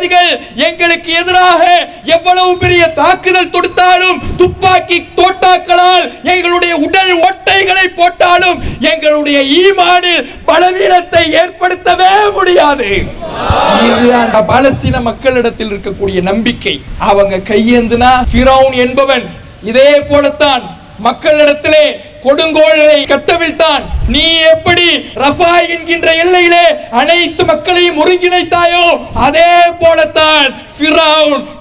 தீவிரவாதிகள் எங்களுக்கு எதிராக எவ்வளவு பெரிய தாக்குதல் தொடுத்தாலும் துப்பாக்கி தோட்டாக்களால் எங்களுடைய உடல் ஒட்டைகளை போட்டாலும் எங்களுடைய ஈமானில் பலவீனத்தை ஏற்படுத்தவே முடியாது. இது அந்த பாலஸ்தீன மக்களிடத்தில் இருக்கக்கூடிய நம்பிக்கை. அவங்க கையேந்துனா என்பவன். இதே போலத்தான் மக்களிடத்திலே கொடுங்கோளை கட்டவிழ்த்தான். நீ எப்படி ரஃபா என்கின்ற எல்லையிலே அனைத்து மக்களையும் ஒருங்கிணைத்தாயோ அதே போலத்தான்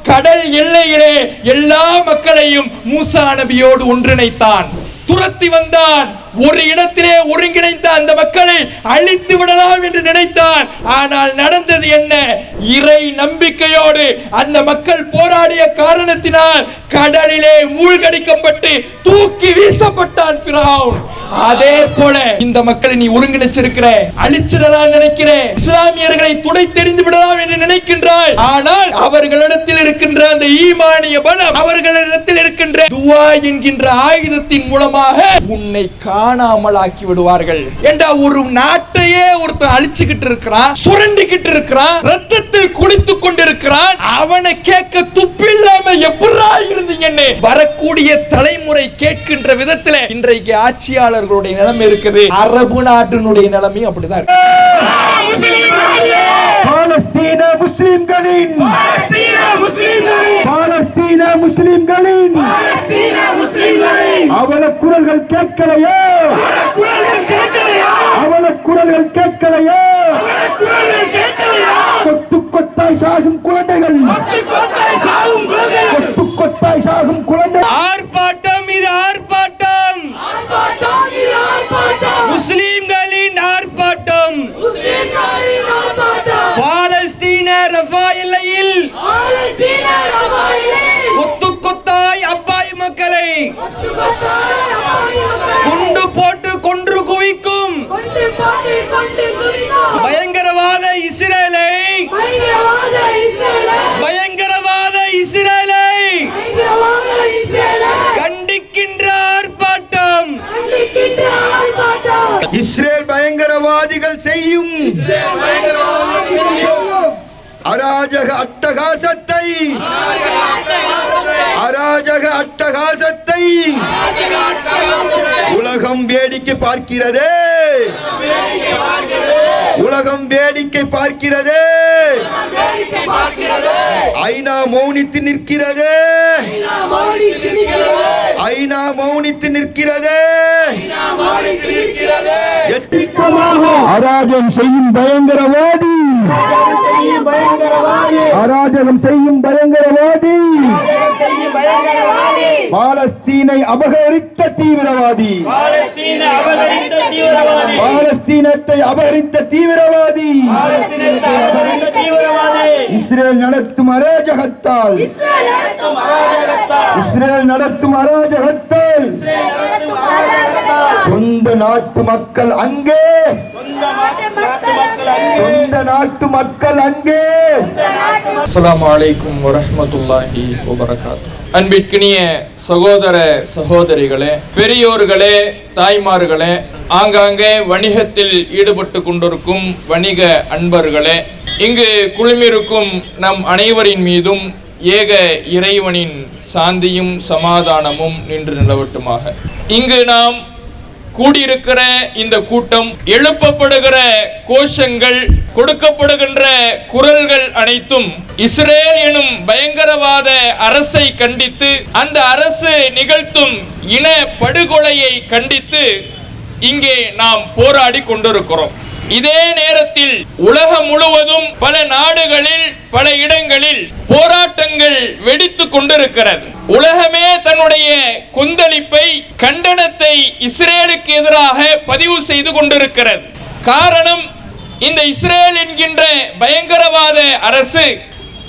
கடல் எல்லையிலே எல்லா மக்களையும் மூசா நபியோடு ஒன்றிணைத்தான். துரத்தி வந்தான். ஒரு இடத்திலே ஒருங்கிணைந்த அந்த மக்களை அழித்து விடலாம் என்று நினைத்தான். ஆனால் நடந்தது என்ன? இறை நம்பிக்கையோடு அந்த மக்கள் போராடிய காரணத்தினால் கடலிலே மூழ்கடிக்கப்பட்டு தூக்கி வீசப்பட்டான் ஃபிரௌன். அதே போல இந்த மக்களை நீ ஒருங்கிணைச்சிருக்கிற அழிச்சிடலாம் நினைக்கிற இஸ்லாமியர்களை துடை தெரிந்து விடலாம் என்று நினைக்கின்றாய். ஆனால் அவர்களிடத்தில் இருக்கின்ற அந்த ஈமானிய பலம் அவர்களிடத்தில் இருக்கின்ற துவா என்கின்ற ஆயுதத்தின் மூலமாக உன்னை காணாமல் ஆக்கி விடுவார்கள். என்றா ஒரு நாட்டையே ஒருத்தன் அழிச்சுக்கிட்டு இருக்கிறான் சுரண்டிக்கிட்டு இருக்கிறான் ரத்தத்தில் குளித்துக் கொண்டிருக்கிறான் அவனை கேட்க துப்பில்லாம எப்படா இருந்தீங்கன்னு வரக்கூடிய தலைமுறை கேட்கின்ற விதத்துல இன்றைக்கு ஆட்சியாளர்களுடைய நிலைமை இருக்குது. அரபு நாட்டினுடைய நிலைமையும் அப்படிதான் இருக்கு. பாலஸ்தீன முஸ்லிம்களின் பாலஸ்தீன முஸ்லிம்களின் அவல குரல்கள் கேட்கலையோ? அவல குரல்கள் கேட்கலையோ? கொத்து கொத்தாய் சாகும் குழந்தைகள். கொத்து கொத்தாய் சாகும் குழந்தைகள் பயங்கரவாதிகள் செய்யும். அராஜக அட்டகாசத்தை. அராஜக அட்டகாசத்தை. உலகம் வேடிக்கை பார்க்கிறதே. உலகம் வேடிக்கை பார்க்கிறதே. ஐநா மௌனித்து நிற்கிறதே. ஐநா மௌனித்து நிற்கிறதே. அராஜகம் செய்யும் பயங்கரவாதி. அராஜகம் செய்யும் பயங்கரவாதி. பாலஸ்தீனை அபகரித்த தீவிரவாதி. பாலஸ்தீனத்தை அபகரித்த தீவிரவாதி. இஸ்ரேல் நடத்தும் அராஜகத்தால். இஸ்ரேல் நடத்தும் அராஜகத்தால். சொந்த நாட்டு மக்கள் அங்கே. சொந்த நாட்டு மக்கள் அங்கே. அஸ்ஸலாமு அலைக்கும் வரஹ்மத்துல்லாஹி வபரகாத்து. அன்பிற்கினிய சகோதர சகோதரிகளே பெரியோர்களே தாய்மார்களே ஆங்காங்கே வணிகத்தில் ஈடுபட்டு கொண்டிருக்கும் வணிக அன்பர்களே இங்கு குழுமிருக்கும் நம் அனைவரின் மீதும் ஏக இறைவனின் சாந்தியும் சமாதானமும் நின்று நிலவட்டுமாக. இங்கு நாம் கூடியிருக்கிற இந்த கூட்டம் எழுப்பப்படுகிற கோஷங்கள் கொடுக்கப்படுகின்ற குரல்கள் அனைத்தும் இஸ்ரேல் எனும் பயங்கரவாத அரசை கண்டித்து அந்த அரசு நிகழ்த்தும் இன படுகொலையை கண்டித்து இங்கே நாம் போராடி கொண்டிருக்கிறோம். இதே நேரத்தில் உலகம் முழுவதும் பல நாடுகளில் பல இடங்களில் போராட்டங்கள் வெடித்து கொண்டிருக்கிறது. உலகமே தன்னுடைய கொந்தளிப்பை கண்டனத்தை இஸ்ரேலுக்கு எதிராக பதிவு செய்து கொண்டிருக்கிறது. காரணம் இந்த இஸ்ரேல் என்கின்ற பயங்கரவாத அரசு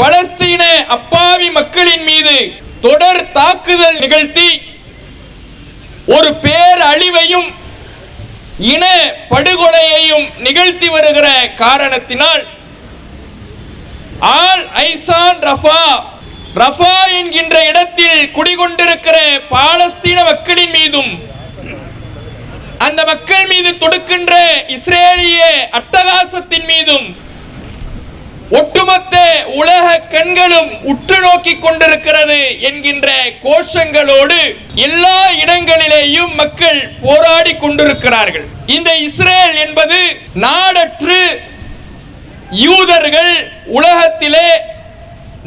பலஸ்தீன அப்பாவி மக்களின் மீது தொடர் தாக்குதல் நிகழ்த்தி ஒரு பேரழிவையும் இன படுகொலையையும் நிகழ்த்தி வருகிற காரணத்தினால் ஆல் ஐசான் ரஃபா ரஃபா என்கின்ற இடத்தில் குடிகொண்டிருக்கிற பாலஸ்தீன மக்களின் மீதும் அந்த மக்கள் மீது தொடுக்கின்ற இஸ்ரேலிய அட்டகாசத்தின் மீதும் ஒட்டுமொத்த உலக கண்களும் உற்று நோக்கி கொண்டிருக்கிறது என்கின்ற கோஷங்களோடு எல்லா இடங்களிலேயும் மக்கள் போராடி கொண்டிருக்கிறார்கள். இந்த இஸ்ரேல் என்பது நாடற்று யூதர்கள் உலகத்திலே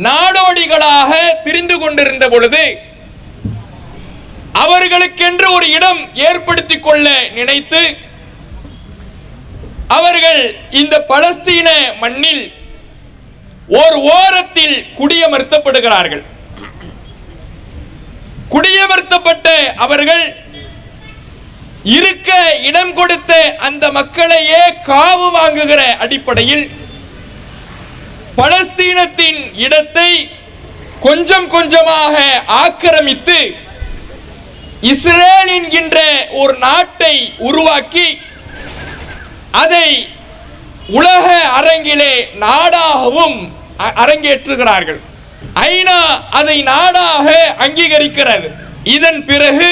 நாடோடிகளாக திரிந்து கொண்டிருந்த பொழுது அவர்களுக்கென்று ஒரு இடம் ஏற்படுத்தி கொள்ள நினைத்து அவர்கள் இந்த பலஸ்தீன மண்ணில் ஓர் ஓரத்தில் குடியமர்த்தப்படுகிறார்கள். குடியமர்த்தப்பட்ட அவர்கள் இருக்க இடம் கொடுத்த அந்த மக்களையே காவு வாங்குகிற அடிப்படையில் பலஸ்தீனத்தின் இடத்தை கொஞ்சம் கொஞ்சமாக ஆக்கிரமித்து இஸ்ரேல் என்கின்ற ஒரு நாட்டை உருவாக்கி அதை உலக அரங்கிலே நாடாகவும் அரங்கேற்றுகிறார்கள். ஐநா அதை நாடாக அங்கீகரிக்கிறது. இதன் பிறகு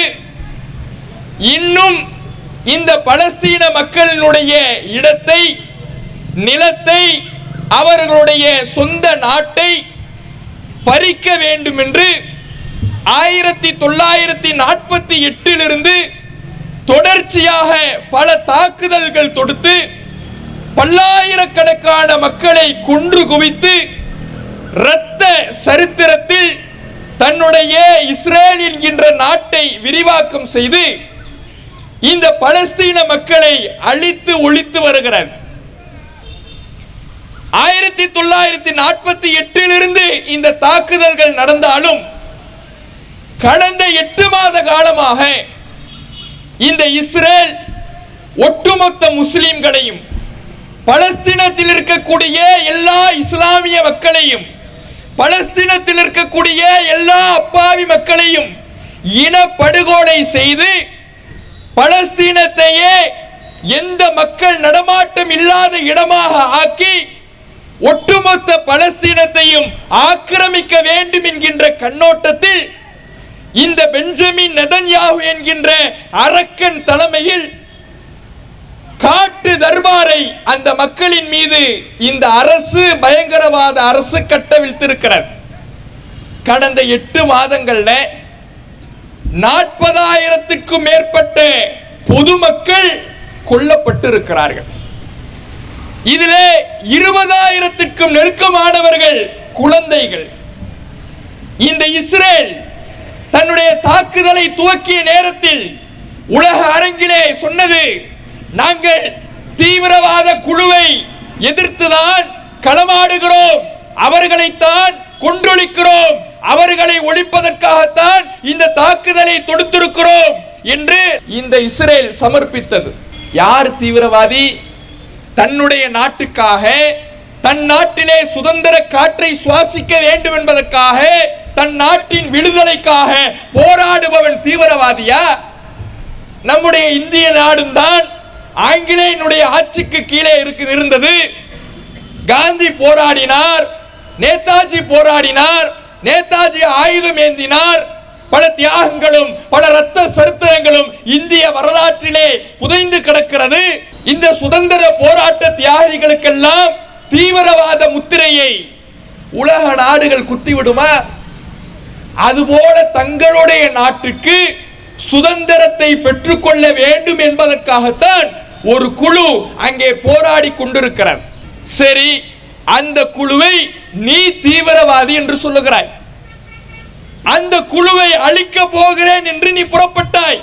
இன்னும் இந்த பலஸ்தீன மக்களினுடைய இடத்தை நிலத்தை அவர்களுடைய சொந்த நாட்டை பறிக்க வேண்டும் என்று ஆயிரத்தி தொள்ளாயிரத்தி நாற்பத்தி எட்டிலிருந்து தொடர்ச்சியாக பல தாக்குதல்கள் தொடுத்து பல்லாயிரக்கணக்கான மக்களை கொன்று குவித்து இரத்த சரித்திரத்தில் தன்னுடைய இஸ்ரேல் என்கின்ற நாட்டை விரிவாக்கம் செய்து இந்த பலஸ்தீன மக்களை அழித்து ஒழித்து வருகிறார் ஆயிரத்தி தொள்ளாயிரத்தி நாற்பத்தி எட்டிலிருந்து இந்த தாக்குதல்கள் நடந்தாலும் கடந்த எட்டு மாத காலமாக இந்த இஸ்ரேல் ஒட்டுமொத்த முஸ்லிம்களையும் பலஸ்தீனத்தில் இருக்கக்கூடிய எல்லா இஸ்லாமிய மக்களையும் பலஸ்தீனத்தில் இருக்கக்கூடிய எல்லா அப்பாவி மக்களையும் இனப்படுகொலை செய்து பலஸ்தீனத்தையே எந்த மக்கள் நடமாட்டம் இல்லாத இடமாக ஆக்கி ஒட்டுமொத்த பலஸ்தீனத்தையும் ஆக்கிரமிக்க வேண்டும் என்கின்ற கண்ணோட்டத்தில் இந்த பெஞ்சமின் நெதன்யாகு என்கின்ற அரக்கன் தலைமையில் காட்டு தர்பாரை அந்த மக்களின் மீது இந்த அரசு பயங்கரவாத அரசு கட்டவிழ்த்திருக்கிறது கடந்த எட்டு மாதங்கள்ல நாற்பதாயிரத்துக்கும் மேற்பட்ட பொதுமக்கள் கொல்லப்பட்டிருக்கிறார்கள். இதிலே இருபதாயிரத்திற்கும் நெருக்கமானவர்கள் குழந்தைகள். இந்த இஸ்ரேல் தன்னுடைய தாக்குதலை துவக்கிய நேரத்தில் உலக அரங்கிலே சொன்னது நாங்கள் தீவிரவாத குழுவை எதிர்த்துதான் களமாடுகிறோம். அவர்களைத்தான் கொன்றொழிக்கிறோம். அவர்களை ஒழிப்பதற்காகத்தான் இந்த தாக்குதலை தொடுத்திருக்கிறோம் என்று இந்த இஸ்ரேல் சமர்ப்பித்தது. யார் தீவிரவாதி? தன்னுடைய நாட்டுக்காக தன் நாட்டிலே சுதந்திர காற்றை சுவாசிக்க வேண்டும் என்பதற்காக தன் நாட்டின் விடுதலைக்காக போராடுபவன் தீவிரவாதியா? நம்முடைய இந்திய நாடும் தான் ஆங்கிலேயனுடைய ஆட்சிக்கு கீழே இருக்கு இருந்தது. காந்தி போராடினார் நேதாஜி போராடினார் நேதாஜி ஆயுதம் ஏந்தினார். பல தியாகங்களும் பல ரத்த சரித்திரங்களும் இந்திய வரலாற்றிலே புதைந்து கிடக்கிறது. இந்த சுதந்திர போராட்ட தியாகிகளுக்கெல்லாம் தீவிரவாத முத்திரையை உலக நாடுகள் குத்திவிடுமா? அதுபோல தங்களுடைய நாட்டுக்கு சுதந்திரத்தை பெற்றுக்கொள்ள வேண்டும் என்பதற்காகத்தான் ஒரு குழு அங்கே போராடி கொண்டிருக்கிறது சரி அந்த குழுவை நீ தீவிரவாதி என்று சொல்லுகிறாய். அந்த குழுவை அழிக்க போகிறேன் என்று நீ புறப்பட்டாய்.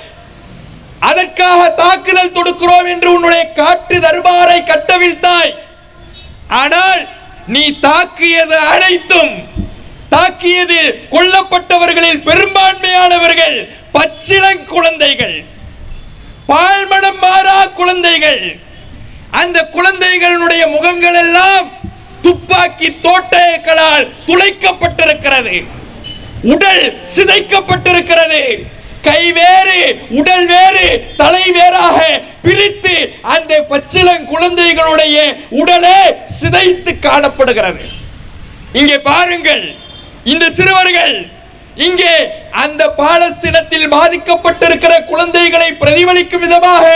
அதற்காக தாக்குதல் தொடுக்கிறோம் என்று உன்னுடைய காற்று தர்பாரை கட்டவிழ்த்தாய். ஆனால் நீ தாக்கியது அனைத்தும் தாக்கியதில் கொல்லப்பட்டவர்களில் பெரும்பான்மையானவர்கள் பச்சிளங் குழந்தைகள். பால்மடம் மாறா குழந்தைகள். அந்த குழந்தைகளுடைய முகங்கள் எல்லாம் துப்பாக்கி தோட்டங்களால் துளைக்கப்பட்டிருக்கிறது. உடல் சிதைக்கப்பட்டிருக்கிறது. கை வேறு உடல் வேறு தலை வேறாக பிரித்து அந்த பச்சிலங் குழந்தைகளுடைய உடலே சிதைத்து காணப்படுகிறது. இங்கே பாருங்கள் இந்த சிறுவர்கள் இங்கே அந்த பாலஸ்தீனத்தில் பாதிக்கப்பட்டிருக்கிற குழந்தைகளை பிரதிபலிக்கும் விதமாக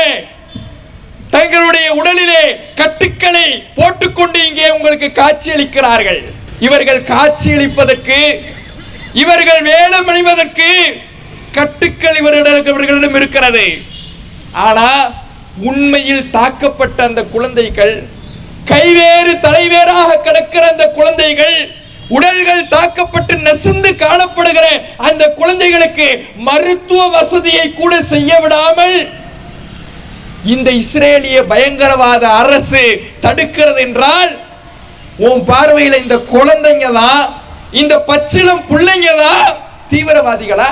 தங்களுடைய உடலிலே கட்டுக்களை போட்டுக்கொண்டு இங்கே உங்களுக்கு காட்சியளிக்கிறார்கள். இவர்கள் காட்சியளிப்பதற்கு இவர்கள் வேடம் அணிவதற்கு கட்டுக்கள் இவர்களிடம் இவர்களிடம் இருக்கிறது. ஆனா உண்மையில் தாக்கப்பட்ட அந்த குழந்தைகள் கைவேறு தலைவேறாக கிடக்கிற அந்த குழந்தைகள் உடல்கள் தாக்கப்பட்டு நசுந்து காணப்படுகிற அந்த குழந்தைகளுக்கு மருத்துவ வசதியை கூட செய்ய விடாமல் இந்த இஸ்ரேலிய பயங்கரவாத அரசு தடுக்கிறது என்றால் உன் பார்வையில இந்த குழந்தைங்க தான் இந்த பச்சிலம் பிள்ளைங்க தான் தீவிரவாதிகளா?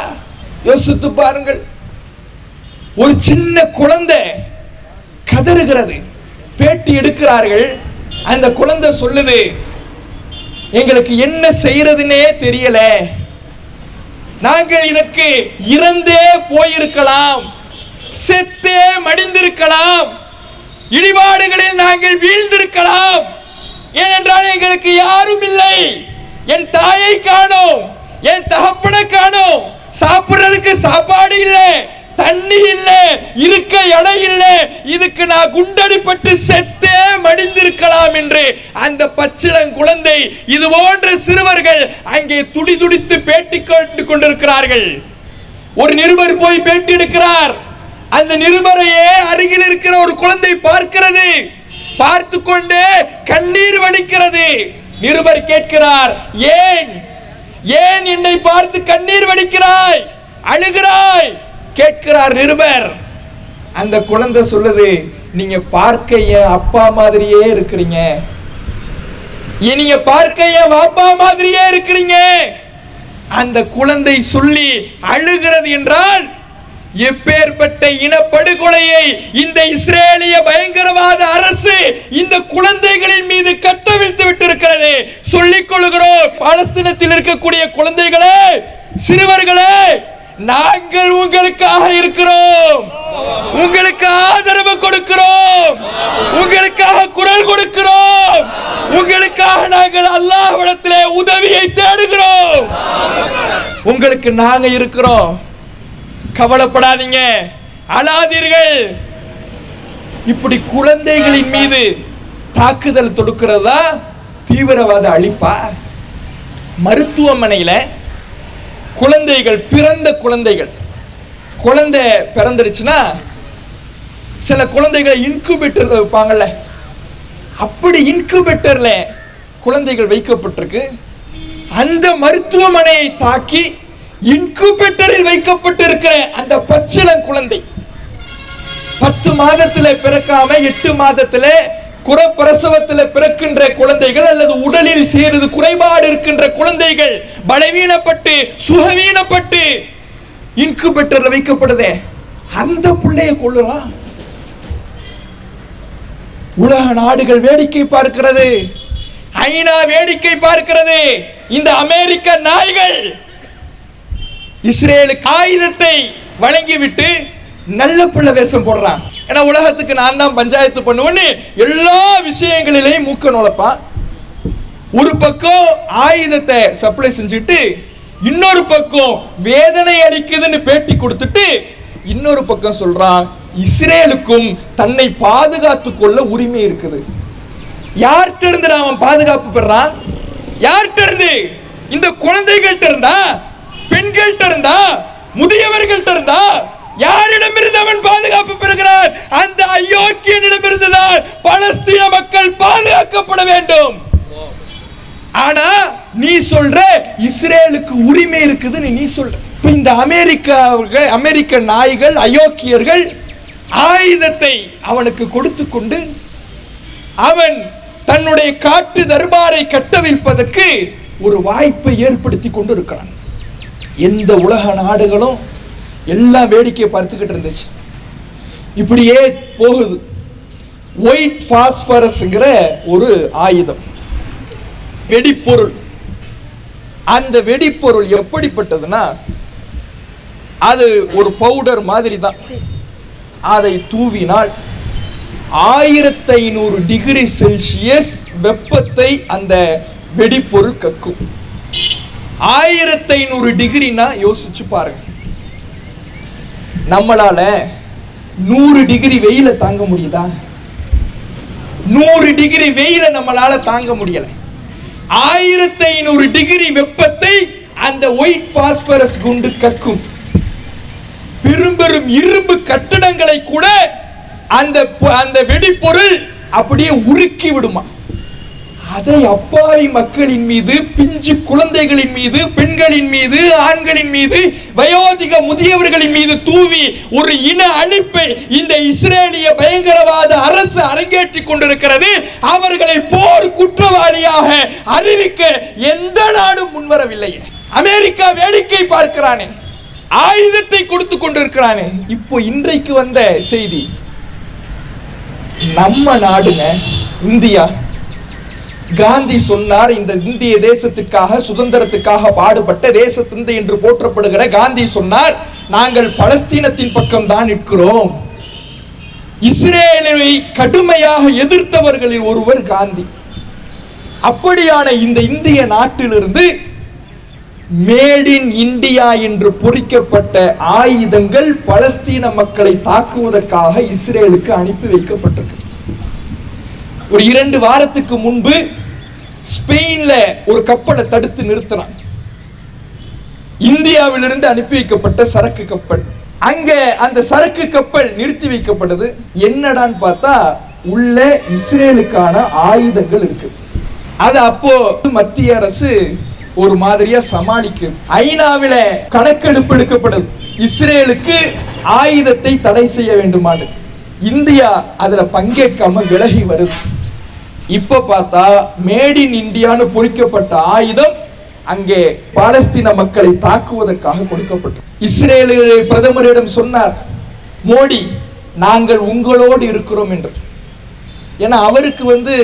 யோசித்து பாருங்கள். ஒரு சின்ன குழந்தை கதறுகிறது. பேட்டி எடுக்கிறார்கள். அந்த குழந்தை சொல்லுது எங்களுக்கு என்ன செய்யறதுன்னே தெரியல. நாங்கள் இதற்கு இறந்தே போயிருக்கலாம். செத்தே மடிந்திருக்கலாம். இடிபாடுகளில் நாங்கள் வீழ்ந்திருக்கலாம். ஏனென்றால் எங்களுக்கு யாரும் இல்லை. என் தாயை காணோம். என் தகப்பனை காணோம். சாப்பிடுறதுக்கு சாப்பாடு இல்லை. தண்ணி இல்ல இருக்க இடம் இல்ல இதுக்கு நான் குண்டடிப்பட்டு செத்தே மடிந்திருக்கலாம் என்று அந்த பச்சிளம் குழந்தை இது போன்ற சிறுவர்கள் அங்கே துடி துடித்து பேட்டி கேட்டு கொண்டிருக்கிறார்கள். ஒரு நிருபர் போய் பேட்டி எடுக்கிறார். அந்த நிருபரையே அருகில் இருக்கிற ஒரு குழந்தை பார்க்கிறது. பார்த்து கொண்டு கண்ணீர் வடிக்கிறது. நிருபர் கேட்கிறார் ஏன்? ஏன் என்னை பார்த்து கண்ணீர் வடிக்கிறாய்? அழுகிறாய்? கேட்கிறார் நிருபர். அந்த குழந்தை சொல்லுது நீங்க பார்க்க என் அப்பா மாதிரியே இருக்கிறீங்க. நீங்க பார்க்க என் அப்பா மாதிரியே இருக்கிறீங்க. அந்த குழந்தை சொல்லி அழுகிறது என்றால் எப்பேற்பட்ட இனப்படுகொலையை இந்த இஸ்ரேலிய பயங்கரவாத அரசு இந்த குழந்தைகளின் மீது கட்டவிழ்த்து விட்டிருக்கிறது. சொல்லிக் கொள்கிறோம் பாலஸ்தீனத்தில் இருக்கக்கூடிய குழந்தைகளே சிறுவர்களே நாங்கள் உங்களுக்காக இருக்கிறோம். உங்களுக்கு ஆதரவு கொடுக்கிறோம். உங்களுக்காக குரல் கொடுக்கிறோம். உங்களுக்காக நாங்கள் அல்லாஹ்விடத்திலே உதவியை தேடுகிறோம். உங்களுக்கு நாங்க இருக்கிறோம். கவலைப்படாதீங்க. அழாதீர்கள். இப்படி குழந்தைகளின் மீது தாக்குதல் தொடுக்கிறதா தீவிரவாத அழிப்பா? மருத்துவமனையில் குழந்தைகள் பிறந்த குழந்தைகள். குழந்தை பிறந்துருச்சுன்னா சில குழந்தைகளை இன்குபேட்டரில் வைப்பாங்கல்ல அப்படி இன்குபேட்டரில் குழந்தைகள் வைக்கப்பட்டிருக்கு. அந்த மருத்துவமனையை தாக்கி இன்குபேட்டரில் வைக்கப்பட்டிருக்கிற அந்த பச்சிளம் குழந்தை பத்து மாதத்தில் பிறக்காம எட்டு மாதத்தில் குறப்பிரசவத்தில் பிறக்கின்ற குழந்தைகள் அல்லது உடலில் சேருது குறைபாடு இருக்கின்ற குழந்தைகள் பலவீனப்பட்டு சுகவீனப்பட்டு இன்குபேட்டர்ல வைக்கப்படுதே. அந்த பிள்ளைய கொள்ளுறான் உலக நாடுகள் வேடிக்கை பார்க்கிறது. ஐநா வேடிக்கை பார்க்கிறது. இந்த அமெரிக்க நாய்கள் இஸ்ரேலுக்கு ஆயுதத்தை வழங்கிவிட்டு நல்ல பிள்ளை வேஷம் போடுறான் ஏன்னா உலகத்துக்கு நான் தான் பஞ்சாயத்து பண்ணுவேன்னு எல்லா விஷயங்களிலையும் மூக்க நுழைப்பான் ஒரு பக்கம் ஆயுதத்தை சப்ளை செஞ்சுட்டு இன்னொரு பக்கம் வேதனை அளிக்குதுன்னு பேட்டி கொடுத்துட்டு இன்னொரு பக்கம் சொல்றான் இஸ்ரேலுக்கும் தன்னை பாதுகாத்து கொள்ள உரிமை இருக்குது. யார்கிட்ட இருந்து அவன் பாதுகாப்பு பெறான் யார்கிட்ட இருந்து? இந்த குழந்தைகள்கிட்ட இருந்தா? பெண்கள்கிட்ட இருந்தா? முதியவர்கள்ட்ட இருந்தா? யாரிடமிருந்து அவன் பாதுகாப்பு பெறுகிறான்? அந்த அயோக்கியனிடமிருந்துதான் பலஸ்தீன மக்கள் பாதுகாக்கப்பட வேண்டும். ஆனா நீ சொல்ற இஸ்ரேலுக்கு உரிமை இருக்குதுன்னு நீ சொல்ற. இப்ப இந்த அமெரிக்காவர்கள் அமெரிக்க நாய்கள் அயோக்கியர்கள் ஆயுதத்தை அவனுக்கு கொடுத்து கொண்டு அவன் தன்னுடைய காட்டு தர்பாரை கட்டவிழ்ப்பதற்கு ஒரு வாய்ப்பை ஏற்படுத்தி கொண்டு இருக்கிறான் எந்த உலக நாடுகளும் எல்லாம் வேடிக்கையை பார்த்துக்கிட்டு இருந்துச்சு. இப்படியே போகுது. ஒயிட் பாஸ்பரஸ்ங்கிற ஒரு ஆயுதம். வெடிப்பொருள் அந்த வெடிப்பொருள் எப்படிப்பட்டதுன்னா அது ஒரு பவுடர் மாதிரி தான் அதை தூவினால் ஆயிரத்தி ஐநூறு டிகிரி செல்சியஸ் வெப்பத்தை அந்த வெடிப்பொருள் கக்கும். ஆயிரத்தி ஐநூறு டிகிரினா யோசிச்சு பாருங்க. நம்மளால நூறு டிகிரி வெயில தாங்க முடியுதா? நூறு டிகிரி வெயில நம்மளால தாங்க முடியல. ஆயிரத்தி ஐநூறு டிகிரி வெப்பத்தை அந்த ஒயிட் பாஸ்பரஸ் குண்டு கக்கும். பெரும்பெரும் இரும்பு கட்டடங்களை கூட அந்த அந்த வெடிப்பொருள் அப்படியே உருக்கி விடுமா? அதை அப்பாவி மக்களின் மீது பிஞ்சு குழந்தைகளின் மீது பெண்களின் மீது ஆண்களின் மீது வயோதிக முதியவர்களின் மீது தூவி ஒரு இன அழிப்பை இந்த இஸ்ரேலிய பயங்கரவாத அரசு அரங்கேற்றிக் கொண்டிருக்கிறது. அவர்களை போர் குற்றவாளியாக அறிவிக்க எந்த நாடும் முன்வரவில்லை அமெரிக்கா வேடிக்கை பார்க்கிறானே. ஆயுதத்தை கொடுத்து கொண்டிருக்கிறானே. இப்போ இன்றைக்கு வந்த செய்தி நம்ம நாடுங்க இந்தியா காந்தி சொன்னார் இந்த இந்திய தேசத்துக்காக சுதந்திரத்துக்காக பாடுபட்ட தேசத்தந்தை என்று போற்றப்படுகிற காந்தி சொன்னார் நாங்கள் பலஸ்தீனத்தின் பக்கம் தான் நிற்கிறோம். இஸ்ரேலை கடுமையாக எதிர்த்தவர்களில் ஒருவர் காந்தி. அப்படியான இந்த இந்திய நாட்டிலிருந்து மேட் இன் இந்தியா என்று பொறிக்கப்பட்ட ஆயுதங்கள் பலஸ்தீன மக்களை தாக்குவதற்காக இஸ்ரேலுக்கு அனுப்பி வைக்கப்பட்டிருக்கு. ஒரு இரண்டு வாரத்துக்கு முன்பு ஸ்பெயின்ல ஒரு கப்பலை தடுத்து நிறுத்தினான். இந்தியாவிலிருந்து அனுப்பி வைக்கப்பட்ட சரக்கு கப்பல். அங்க அந்த சரக்கு கப்பல் நிறுத்தி வைக்கப்பட்டது. என்னடான்னு பார்த்தா உள்ள இஸ்ரேலுக்கான ஆயுதங்கள் இருக்கு அது அப்போ மத்திய அரசு ஒரு மாதிரியா சமாளிக்குது. ஐநாவில கணக்கெடுப்பு எடுக்கப்படுது இஸ்ரேலுக்கு ஆயுதத்தை தடை செய்ய வேண்டுமான்னு. இந்தியா அதுல பங்கேற்காம விலகி வருது. இப்போ பார்த்தா மேட் இன் இந்தியான்னு பொறிக்கப்பட்ட ஆயுதம் அங்கே பாலஸ்தீன மக்களை தாக்குவதற்காக கொடுக்கப்பட்டது இஸ்ரேலு பிரதமரிடம் சொன்னார் மோடி நாங்கள் உங்களோடு இருக்கிறோம் என்று. ஏன்னா அவருக்கு வந்து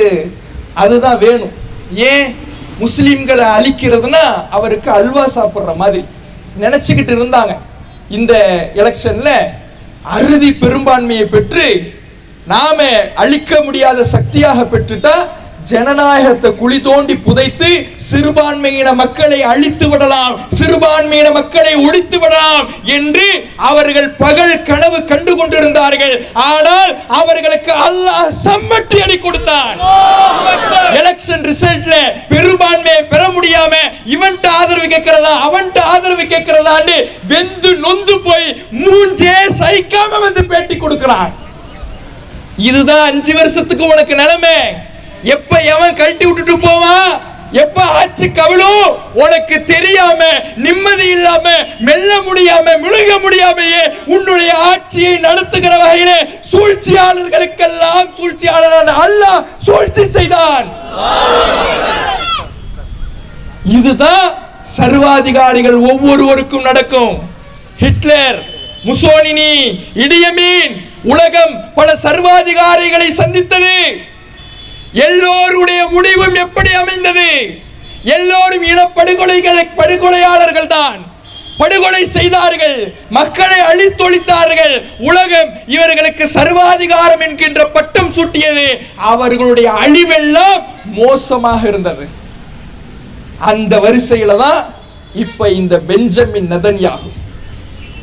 அதுதான் வேணும். ஏன்? முஸ்லீம்களை அழிக்கிறதுனா அவருக்கு அல்வா சாப்பிட்ற மாதிரி. நினச்சிக்கிட்டு இருந்தாங்க. இந்த எலெக்ஷனில் அறுதி பெரும்பான்மையை பெற்று நாம அழிக்க முடியாத சக்தியாக பெற்றுட்டா ஜனநாயகத்தை குழி தோண்டி புதைத்து சிறுபான்மையின மக்களை அழித்து விடலாம் சிறுபான்மையின மக்களை ஒழித்து விடலாம் என்று அவர்கள் பகல் கனவு கண்டு கொண்டிருந்தார்கள் ஆனால் அவர்களுக்கு அல்லாஹ் சம்மட்டி அடி கொடுத்தான். எலெக்ஷன் ரிசல்ட்ல பெரும்பான்மையை பெற முடியாம இவன்ட்ட ஆதரவு கேட்கிறதா அவன்ட்ட ஆதரவு கேட்கிறதான்னு வெந்து நொந்து போய் மூஞ்சே சகிக்காம வந்து பேட்டி கொடுக்கிறான். இதுதான் அஞ்சு வருஷத்துக்கு உனக்கு நிலைமை. எப்ப எவன் கழட்டி விட்டுட்டு போவான் எப்ப ஆட்சி கவிழும்? உனக்கு தெரியாம நிம்மதி இல்லாம மெல்ல முடியாம முழுக முடியாமையே உன்னுடைய ஆட்சியை நடத்துகிற வகையிலே சூழ்ச்சியாளர்களுக்கெல்லாம் சூழ்ச்சியாளரான அல்லாஹ் சூழ்ச்சி செய்தான். இதுதான் சர்வாதிகாரிகள் ஒவ்வொருவருக்கும் நடக்கும். ஹிட்லர் முசோனினி இடியமீன் உலகம் பல சர்வாதிகாரிகளை சந்தித்தது. எல்லோருடைய முடிவும் எப்படி அமைந்தது? எல்லோரும் இனப்படுகொலைகளை படுகொலையாளர்கள் தான். படுகொலை செய்தார்கள் மக்களை அழித்தொழித்தார்கள். உலகம் இவர்களுக்கு சர்வாதிகாரம் என்கின்ற பட்டம் சூட்டியது. அவர்களுடைய அழிவெல்லாம் மோசமாக இருந்தது. அந்த வரிசையில தான் இப்ப இந்த பெஞ்சமின் நதன்யாகும்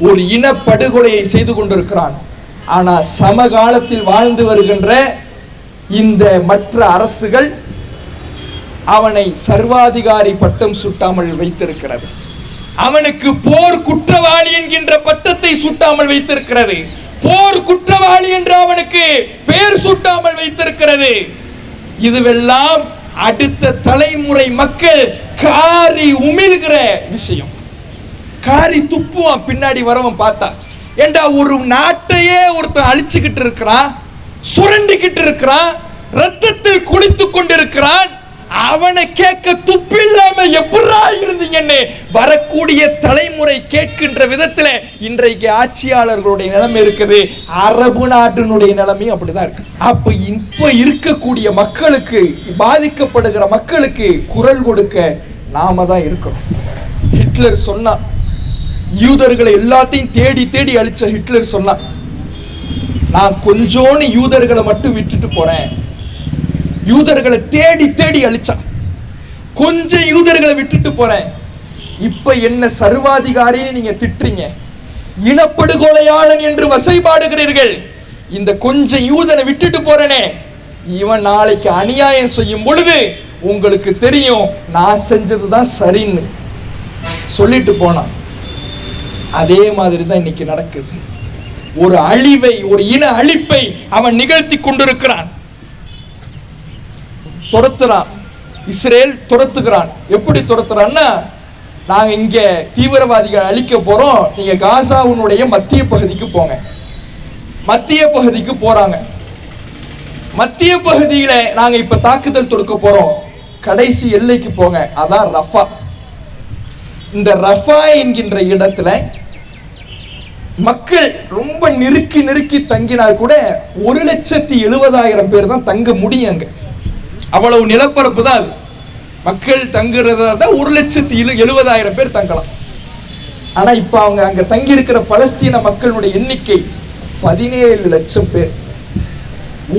ஒரு இன படுகொலையை செய்து கொண்டிருக்கிறான். ஆனா சமகாலத்தில் வாழ்ந்து வருகின்ற இந்த மற்ற அரசுகள் அவனை சர்வாதிகாரி பட்டம் சுட்டாமல் வைத்திருக்கிறது. அவனுக்கு போர் குற்றவாளி என்கின்ற பட்டத்தை சுட்டாமல் வைத்திருக்கிறது. போர் குற்றவாளி என்று அவனுக்கு பெயர் சுட்டாமல் வைத்திருக்கிறது. இதுவெல்லாம் அடுத்த தலைமுறை மக்கள் காரி உமிழ்கிற விஷயம். காரி துப்புவான் பின்னாடி வரவன் பார்த்தா. ஏண்டா ஒரு நாட்டையே ஒருத்தன் அழிச்சுக்கிட்டு இருக்கிறான் சுரண்டிக்கிட்டு இருக்கிறான் ரத்தத்தில் குளித்து கொண்டிருக்கிறான் அவனை கேட்க துப்பில்லாம எப்படா இருந்தீங்கன்னு வரக்கூடிய தலைமுறை கேட்கின்ற விதத்துல இன்றைக்கு ஆட்சியாளர்களுடைய நிலைமை இருக்குது. அரபு நாட்டினுடைய நிலைமையும் அப்படிதான் இருக்கு. அப்ப இப்ப இருக்கக்கூடிய மக்களுக்கு பாதிக்கப்படுகிற மக்களுக்கு குரல் கொடுக்க நாம தான் இருக்கிறோம். ஹிட்லர் சொன்னா யூதர்களை எல்லாத்தையும் தேடி தேடி அழிச்ச ஹிட்லர் சொன்னான் நான் கொஞ்சோன்னு யூதர்களை மட்டும் விட்டுட்டு போறேன். யூதர்களை தேடி தேடி அழிச்சான். கொஞ்சம் யூதர்களை விட்டுட்டு போறேன். இப்ப என்ன சர்வாதிகாரின்னு நீங்க திட்டுறீங்க? இனப்படுகொலையாளன் என்று வசைபாடுகிறீர்கள். இந்த கொஞ்சம் யூதனை விட்டுட்டு போறனே. இவன் நாளைக்கு அநியாயம் செய்யும் பொழுது உங்களுக்கு தெரியும் நான் செஞ்சது தான் சரின்னு. சொல்லிட்டு போனான். அதே மாதிரி தான் இன்னைக்கு நடக்குது. ஒரு அழிவை ஒரு இன அழிப்பை அவன் நிகழ்த்தி கொண்டிருக்கிறான். துரத்துறான். இஸ்ரேல் துரத்துக்கிறான் எப்படி துரத்துறான்னா நாங்க இங்க தீவிரவாதிகள் அழிக்க போறோம். நீங்க காசாவுனுடைய மத்திய பகுதிக்கு போங்க. மத்திய பகுதிக்கு போறாங்க. மத்திய பகுதியில நாங்க இப்ப தாக்குதல் தொடுக்க போறோம். கடைசி எல்லைக்கு போங்க. அதான் ரஃபா. இந்த ரஃபா என்கின்ற இடத்துல மக்கள் ரொம்ப நெருக்கி நெருக்கி தங்கினால் கூட ஒரு லட்சத்தி எழுபதாயிரம் பேர் தான் தங்க முடியும் அங்கே. அவ்வளவு நிலப்பரப்பு தான் அது. மக்கள் தங்குறதா தான் ஒரு லட்சத்தி எழு எழுபதாயிரம் பேர் தங்கலாம். ஆனா இப்ப அவங்க அங்க தங்கி இருக்கிற பலஸ்தீன மக்களுடைய எண்ணிக்கை பதினேழு லட்சம் பேர்.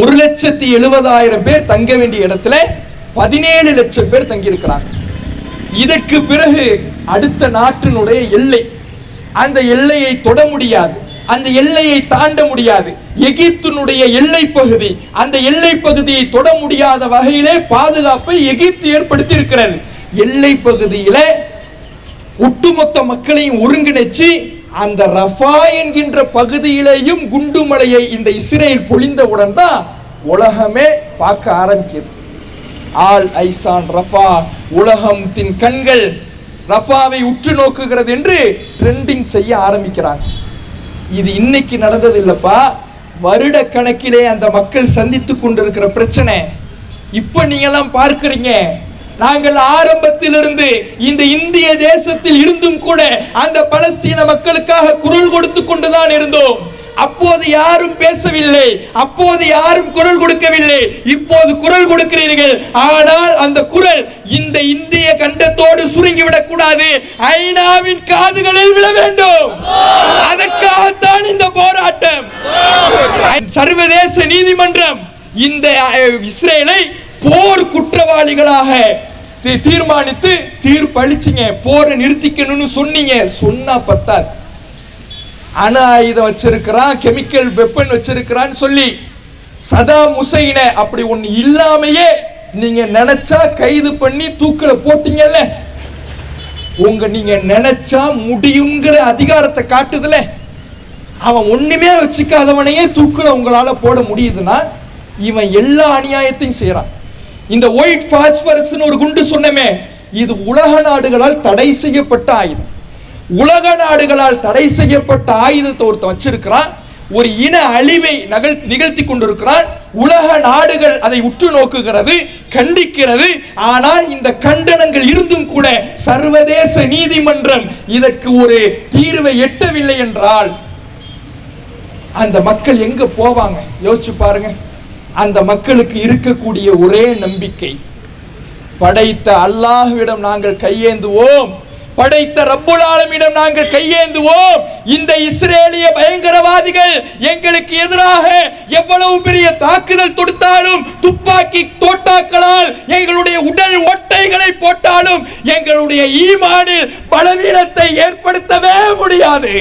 ஒரு லட்சத்தி எழுபதாயிரம் பேர் தங்க வேண்டிய இடத்துல பதினேழு லட்சம் பேர் தங்கியிருக்கிறாங்க. இதற்கு பிறகு அடுத்த நாட்டினுடைய எல்லை. அந்த எல்லையை தொட முடியாது. அந்த எல்லையை தாண்ட முடியாது. எகிப்தினுடைய எல்லை பகுதி அந்த எல்லை பகுதியை தொட முடியாத வகையிலே பாதுகாப்பை எகிப்து ஏற்படுத்தி இருக்கிறது எல்லை பகுதியில ஒட்டுமொத்த மக்களையும் ஒருங்கிணைச்சு அந்த ரஃபா என்கின்ற பகுதியிலேயும் குண்டுமலையை இந்த இஸ்ரேல் பொழிந்தவுடன் தான் உலகமே பார்க்க ஆரம்பிக்குது. ஆல் ஐசான் ரஃபா உலகத்தின் கண்கள் ரஃபாவை உற்று நோக்குகிறது என்று ட்ரெண்டிங் செய்ய ஆரம்பிக்கிறாங்க. இது இன்னைக்கு நடந்தது இல்லைப்பா வருட கணக்கிலே அந்த மக்கள் சந்தித்து கொண்டிருக்கிற பிரச்சனை. இப்போ நீங்கெல்லாம் பார்க்குறீங்க. நாங்கள் ஆரம்பத்திலிருந்து இந்த இந்திய தேசத்தில் இருந்தும் கூட அந்த பலஸ்தீன மக்களுக்காக குரல் கொடுத்து கொண்டுதான் இருந்தோம். அப்போது யாரும் பேசவில்லை. அப்போது யாரும் குரல் கொடுக்கவில்லை. இப்போது குரல் கொடுக்கிறீர்கள். ஆனால் அந்த குரல் இந்த இந்திய கண்டத்தோடு சுருங்கிவிடக் கூடாது. ஐநாவின் காதுகளில் விழ வேண்டும். அதற்காகத்தான் இந்த போராட்டம். சர்வதேச நீதிமன்றம் இந்த இஸ்ரேலை போர் குற்றவாளிகளாக தீ- தீர்மானித்து தீர்ப்பளிச்சிங்க. போரை நிறுத்திக்கணும்னு சொன்னீங்க. சொன்னா பத்தாது. அணு ஆயுதம் வச்சிருக்கிறான் கெமிக்கல் வெப்பன் வச்சிருக்கிறான்னு சொல்லி சதா முசைன அப்படி ஒண்ணு இல்லாமையே நீங்க நினைச்சா கைது பண்ணி தூக்கில போட்டீங்கல்ல? உங்க நீங்க நினைச்சா முடியுங்கிற அதிகாரத்தை காட்டுதுல அவன் ஒண்ணுமே வச்சுக்காதவனையே தூக்கில உங்களால போட முடியுதுன்னா இவன் எல்லா அநியாயத்தையும் செய்யறான். இந்த ஒயிட் பாஸ்பரஸ்னு ஒரு குண்டு சொன்னமே இது உலக நாடுகளால் தடை செய்யப்பட்ட ஆயுதம். உலக நாடுகளால் தடை செய்யப்பட்ட ஆயுதத்தை ஒருத்தன் வச்சிருக்கிறான். ஒரு இன அழிவை நகல் நிகழ்த்தி கொண்டிருக்கிறான். உலக நாடுகள் அதை உற்று நோக்குகிறது கண்டிக்கிறது. ஆனால் இந்த கண்டனங்கள் இருந்தும் கூட சர்வதேச நீதிமன்றம் இதற்கு ஒரு தீர்வை எட்டவில்லை என்றால் அந்த மக்கள் எங்க போவாங்க? யோசிச்சு பாருங்க. அந்த மக்களுக்கு இருக்கக்கூடிய ஒரே நம்பிக்கை படைத்த அல்லாஹுவிடம் நாங்கள் கையேந்துவோம். படைத்த ரப்புல் ஆலமீனிடம் நாங்கள் கையேந்துவோம். இந்த இஸ்ரேலிய பயங்கரவாதிகள் எங்களுக்கு எதிராக எவ்வளவு பெரிய தாக்குதல் தொடுத்தாலும் துப்பாக்கி தோட்டாக்களால் எங்களுடைய உடல் ஒட்டைகளை போட்டாலும் எங்களுடைய ஈமானில் பலவீனத்தை ஏற்படுத்தவே முடியாது.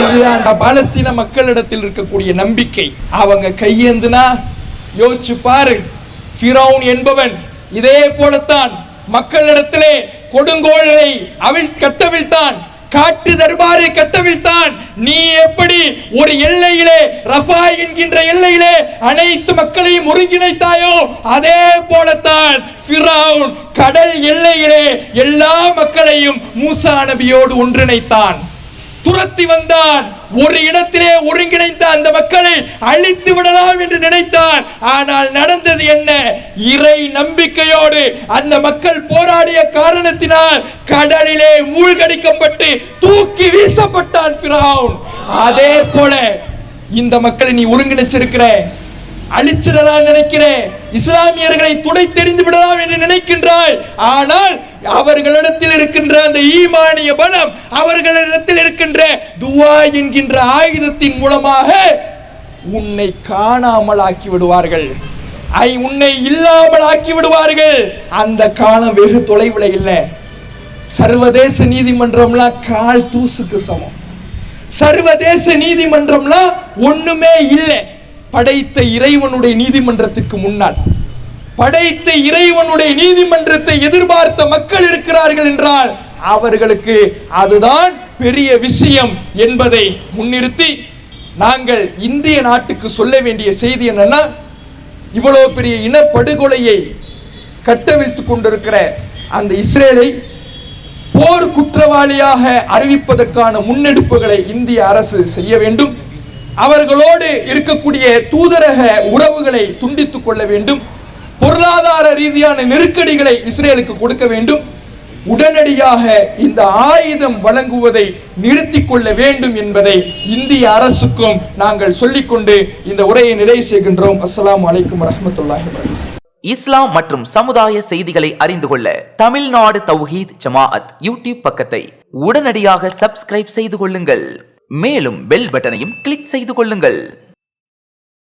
இது அந்த பாலஸ்தீன மக்களிடத்தில் இருக்கக்கூடிய நம்பிக்கை. அவங்க கையேந்துனா யோசிச்சு பாரு. என்பவன் இதே போலத்தான் மக்களிடத்திலே கொடுங்கோளை அவிழ் கட்டவிழ்த்தான் காட்டு தர்பாரை கட்டவிழ்த்தான். நீ எப்படி ஒரு எல்லையிலே ரஃபா என்கின்ற எல்லையிலே அனைத்து மக்களையும் ஒருங்கிணைத்தாயோ அதே போலத்தான் கடல் எல்லையிலே எல்லா மக்களையும் மூசா நபியோடு ஒன்றிணைத்தான். துரத்தி வந்தான். ஒரு இடத்திலே ஒருங்கிணைந்த அந்த மக்களை அழித்து விடலாம் என்று நினைத்தான். ஆனால் நடந்தது என்ன? இறை நம்பிக்கையோடு அந்த மக்கள் போராடிய காரணத்தினால் கடலிலே மூழ்கடிக்கப்பட்டு தூக்கி வீசப்பட்டான் ஃபிரௌன். அதே போல இந்த மக்களை நீ ஒருங்கிணைச்சிருக்கிற அழிச்சிடலாம் நினைக்கிறேன் இஸ்லாமியர்களை துடை தெரிந்து விடலாம் என்று நினைக்கின்றாய். ஆனால் அவர்களிடத்தில் இருக்கின்ற அந்த ஈமானிய பலம் அவர்களிடத்தில் இருக்கின்ற துவா என்கின்ற ஆயுதத்தின் மூலமாக உன்னை காணாமல் ஆக்கி விடுவார்கள் ஐ உன்னை இல்லாமல் ஆக்கி விடுவார்கள் அந்த காலம் வெகு தொலைவில் இல்லை. சர்வதேச நீதிமன்றம்லாம் கால் தூசுக்கு சமம். சர்வதேச நீதிமன்றம்லாம் ஒண்ணுமே இல்லை. படைத்த இறைவனுடைய நீதிமன்றத்துக்கு முன்னால். படைத்த இறைவனுடைய நீதிமன்றத்தை எதிர்பார்த்த மக்கள் இருக்கிறார்கள் என்றால் அவர்களுக்கு அதுதான் பெரிய விஷயம் என்பதை முன்னிறுத்தி நாங்கள் இந்திய நாட்டுக்கு சொல்ல வேண்டிய செய்தி என்னன்னா இவ்வளவு பெரிய இனப்படுகொலையை கட்டவிழ்த்து கொண்டிருக்கிற அந்த இஸ்ரேலை போர் குற்றவாளியாக அறிவிப்பதற்கான முன்னெடுப்புகளை இந்திய அரசு செய்ய வேண்டும். அவர்களோடு இருக்கக்கூடிய தூதரக உறவுகளை துண்டித்துக் கொள்ள வேண்டும். பொருளாதார ரீதியான நெருக்கடிகளை இஸ்ரேலுக்கு கொடுக்க வேண்டும். உடனடியாக இந்த ஆயுதம் வழங்குவதை நிறுத்திக் கொள்ள வேண்டும் என்பதை இந்திய அரசுக்கும் நாங்கள் சொல்லிக்கொண்டு இந்த உரையை நிறைவு செய்கின்றோம். அஸ்லாம் வலைக்கம் வரஹ்மத்துல்லாஹி இஸ்லாம் மற்றும் சமுதாய செய்திகளை அறிந்து கொள்ள தமிழ்நாடு தௌஹீத் ஜமாஅத் யூடியூப் பக்கத்தை உடனடியாக சப்ஸ்கிரைப் செய்து கொள்ளுங்கள். மேலும் பெல் பட்டனையும் கிளிக் செய்து கொள்ளுங்கள்.